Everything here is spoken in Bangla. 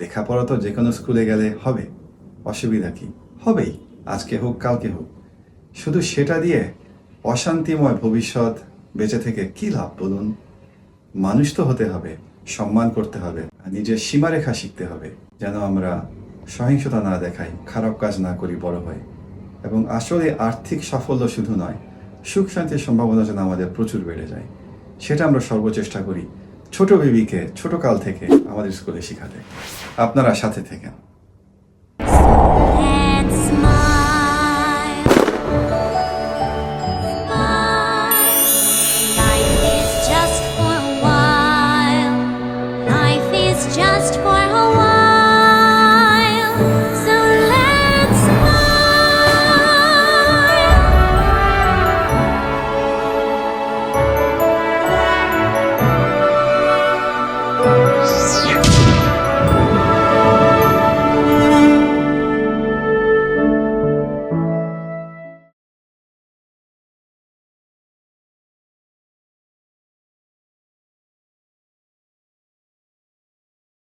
লেখাপড়া তো যে কোনো স্কুলে গেলে হবে। অসুবিধা কি? হবেই, আজকে হোক, কালকে হোক। শুধু সেটা দিয়ে অশান্তিময় ভবিষ্যৎ বেঁচে থেকে কি লাভ বলুন? মানুষ তো হতে হবে, সম্মান করতে হবে নিজের সীমারেখা শিখতে হবে, যেন আমরা সহিংসতা না দেখাই, খারাপ কাজ না করি, বড় হয়ে এবং আসলে আর্থিক সাফল্য শুধু নয়, সুখ শান্তির সম্ভাবনা যেন আমাদের প্রচুর বেড়ে যায়। সেটা আমরা সর্বচেষ্টা করি ছোট বেবিকে ছোটকাল থেকে আমাদের স্কুলে শেখাতে। আপনারা সাথে থাকেন। Just for a while.